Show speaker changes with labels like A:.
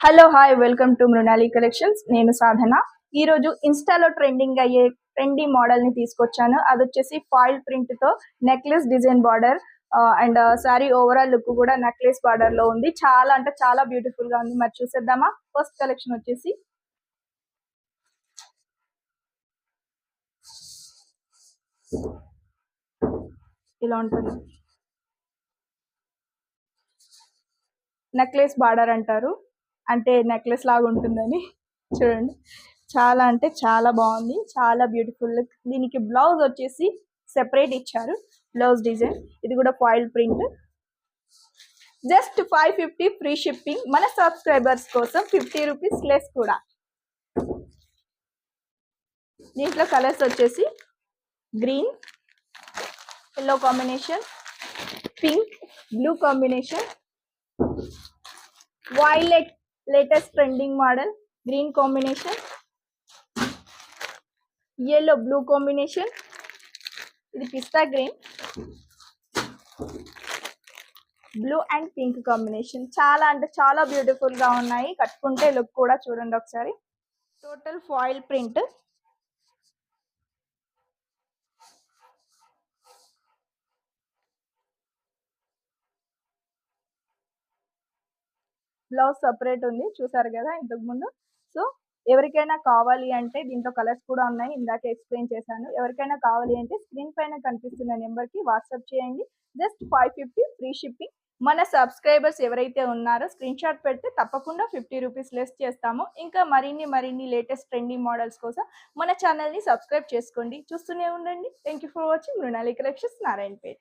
A: Hello hi welcome to Mrunali collections నేను సాధన. ఈ రోజు ఇన్స్టాలో ట్రెండింగ్ అయ్యే ట్రెండీ మోడల్ని తీసుకొచ్చాను. అది వచ్చేసి foil ప్రింట్తో necklace design border and sari overall look కూడా నెక్లెస్ బార్డర్లో ఉంది. చాలా అంటే చాలా బ్యూటిఫుల్గా ఉంది. మరి చూసేద్దామా? ఫస్ట్ కలెక్షన్ వచ్చేసి. ఇలా ఉంటుంది. నెక్లెస్ బార్డర్ అంటారు. అంటే నెక్లెస్ లాగా ఉంటుందని చూడండి. చాలా అంటే చాలా బాగుంది. చాలా బ్యూటిఫుల్ లుక్ దీనికి బ్లౌజ్ వచ్చేసి సెపరేట్ ఇచ్చారు. బ్లౌజ్ డిజైన్ ఇది కూడా foil print just five fifty free shipping మన సబ్స్క్రైబర్స్ కోసం ఫిఫ్టీ రూపీస్ లెస్ కూడా. దీంట్లో కలర్స్ వచ్చేసి green yellow combination pink blue combination violet latest trending model green combination yellow blue combination ఇది pista green blue and pink combination చాలా అంటే చాలా బ్యూటిఫుల్గా ఉన్నాయి. కట్టుకుంటే లుక్ కూడా చూడండి ఒకసారి. Total foil print blouse separate ఉంది చూసారు కదా ఇంతకు ముందు. సో ఎవరికైనా కావాలి అంటే దీంట్లో కలర్స్ కూడా ఉన్నాయి ఇందాక ఎక్స్ప్లెయిన్ చేశాను. ఎవరికైనా కావాలి అంటే స్క్రీన్ పైన కనిపిస్తున్న నెంబర్కి వాట్సాప్ చేయండి. Just five fifty free shipping. మన సబ్స్క్రైబర్స్ ఎవరైతే ఉన్నారో స్క్రీన్ షాట్ పెడితే తప్పకుండా ఫిఫ్టీ రూపీస్ లెస్ చేస్తాము. ఇంకా మరిన్ని మరిన్ని లేటెస్ట్ ట్రెండింగ్ మోడల్స్ కోసం మన ఛానల్ని సబ్స్క్రైబ్ చేసుకోండి. చూస్తూనే ఉండండి. Thank you for watching Mrunali collections Narayanpet.